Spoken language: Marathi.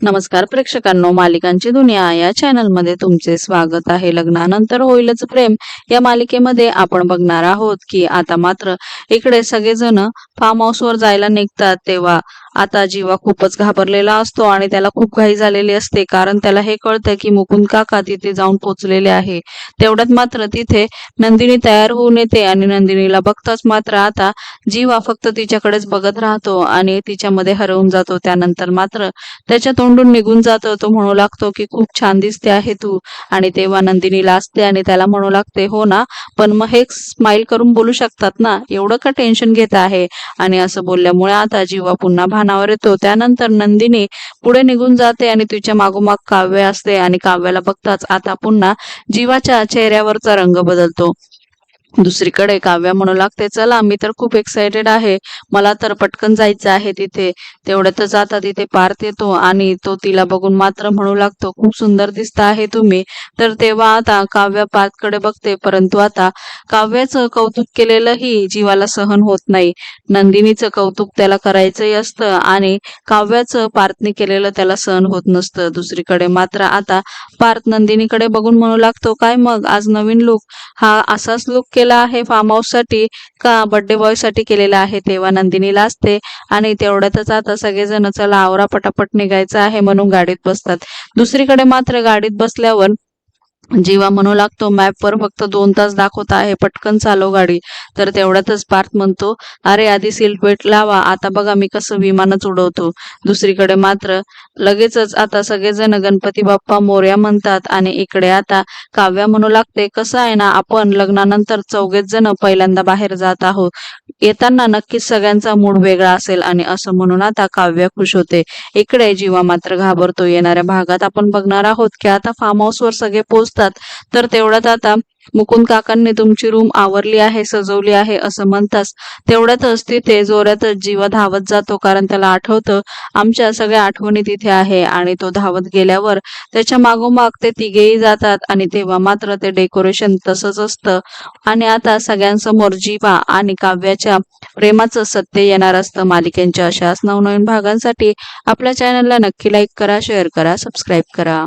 नमस्कार प्रेक्षकांनो मालिकांची दुनिया या चॅनलमध्ये तुमचे स्वागत आहे. लग्नानंतर होईलच प्रेम. या मालिकेमध्ये आपण बघणार आहोत की आता मात्र इकडे सगळेजण फार्म हाऊसवर जायला निघतात तेव्हा आता जीवा खूपच घाबरलेला असतो आणि त्याला खूप घाई झालेली असते कारण त्याला हे कळतं की मुकुंद काका तिथे जाऊन पोचलेले आहे. तेवढ्यात मात्र तिथे नंदिनी तयार होऊन येते आणि नंदिनीला बघताच मात्र आता जीवा फक्त तिच्याकडेच बघत राहतो आणि तिच्यामध्ये हरवून जातो. त्यानंतर मात्र त्याच्या तोंडून निघून जातो. तो म्हणू लागतो की खूप छान दिसते आहे तू. आणि तेव्हा नंदिनीला असते आणि त्याला म्हणू लागते हो ना पण मग हे स्माइल करून बोलू शकतात ना? एवढं का टेन्शन घेत आहे? आणि असं बोलल्यामुळे आता जीवा पुन्हा भानावर येतो. त्यानंतर नंदिनी पुढे निघून जाते आणि तिच्या मागोमाग काव्य असते आणि काव्याला बघताच आता पुन्हा जीवाच्या चेहऱ्यावरचा रंग बदलतो. दुसरीकडे काव्या म्हणू लागते चला मी तर खूप एक्साइटेड आहे. मला तर पटकन जायचं आहे तिथे. तेवढ्यातच आता तिथे पार्थ येतो आणि तो तिला बघून मात्र म्हणू लागतो खूप सुंदर दिसत आहे तुम्ही. तर तेव्हा आता काव्य पार्थकडे बघते. परंतु आता काव्याचं कौतुक केलेलंही जीवाला सहन होत नाही. नंदिनीचं कौतुक त्याला करायचंही असतं आणि काव्याचं पार्थने केलेलं त्याला सहन होत नसतं. दुसरीकडे मात्र आता पार्थ नंदिनीकडे बघून म्हणू लागतो काय मग? आज नवीन लुक हा असाच लुक केला आहे. फार्म हाऊससाठी का बर्थडे बॉयसाठी केलेला आहे तेव्हा नंदिनीला असते. आणि तेवढ्यातच आता सगळेजण चला आवरा पटापट निघायचं आहे म्हणून गाडीत बसतात. दुसरीकडे मात्र गाडीत बसल्यावर जीवा म्हणू लागतो मॅपवर फक्त दोन तास दाखवत आहे पटकन चालव गाडी. तर तेवढ्यातच पार्थ म्हणतो अरे आधी सीट बेल्ट लावा आता बघा मी कसं विमानच उडवतो. दुसरीकडे मात्र लगेचच आता सगळेजण गणपती बाप्पा मोर्या म्हणतात आणि इकडे आता काव्या म्हणू लागते कसं आहे ना आपण लग्नानंतर चौघेच जण पहिल्यांदा बाहेर जात आहोत. येताना नक्कीच सगळ्यांचा मूड वेगळा असेल आणि असं म्हणून आता काव्य खुश होते. इकडे जीवा मात्र घाबरतो येणाऱ्या भागात आपण बघणार आहोत की आता फार्म हाऊस वर सगळे असतात. तर तेवढ्यात आता मुकुंद काकांनी तुमची रूम आवरली आहे सजवली आहे असं म्हणताच तेवढ्यातच तिथे जोरातच जीवा धावत जातो कारण त्याला आठवतं आमच्या सगळ्या आठवणी तिथे आहे आणि तो धावत गेल्यावर त्याच्या मागोमाग ते तिघेही जातात आणि तेव्हा मात्र ते डेकोरेशन तसंच असतं. आणि आता सगळ्यांसमोर जीवा आणि काव्याच्या प्रेमाचं सत्य येणार असतं. मालिकेंच्या अशाच नवनवीन भागांसाठी आपल्या चॅनलला नक्की लाईक करा शेअर करा सबस्क्राईब करा.